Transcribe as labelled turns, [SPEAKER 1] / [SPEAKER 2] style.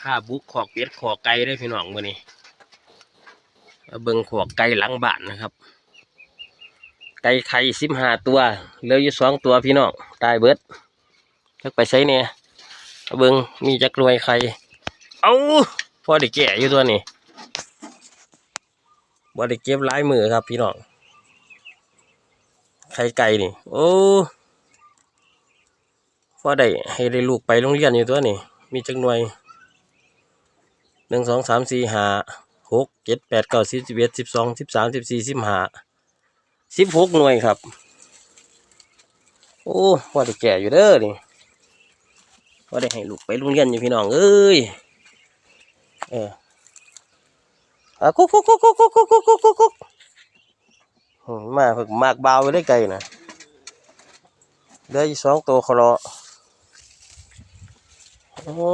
[SPEAKER 1] ข้าบุกขอกเป็ดขอกไก่ได้พี่น้องมื้อนี้มาเบิ่งขอกไก่หลังบ้านนะครับ ไก่ไข่สิบห้าตัวเหลืออยู่สองตัวพี่น้องตายเบิดจักไปใช้เนี่ยมาเบิ่งมีจักรวยไข่เอ้าพอได้แก่อยู่ตัวนี้บ่ได้เก็บลายมือครับพี่น้องไข่ไก่นี่ โอ้พอได้ให้ได้ลูกไปโรงเรียนอยู่ตัวนี้มีจักหน่วย หนึ่งสองสามสี่ห้าหกเจ็ดแปดเก้าสิบสิบเอ็ดสิบสองสิบสามสิบสี่สิบห้าสิบหกหน่วยครับ โอ้พอได้แก่อยู่เด้อนี่พอได้ให้ลูกไปโรงเรียนอยู่พี่น้องเอ้ยเอออะกุ๊กกุ๊กกุ๊กกุ๊กกุ๊กกุ๊กกุ๊กกุ๊กกุ๊กกุ๊กอืมมาฝึกมากเบาไปได้ไกลนะเหลืออีกสองตัวคลอโอ้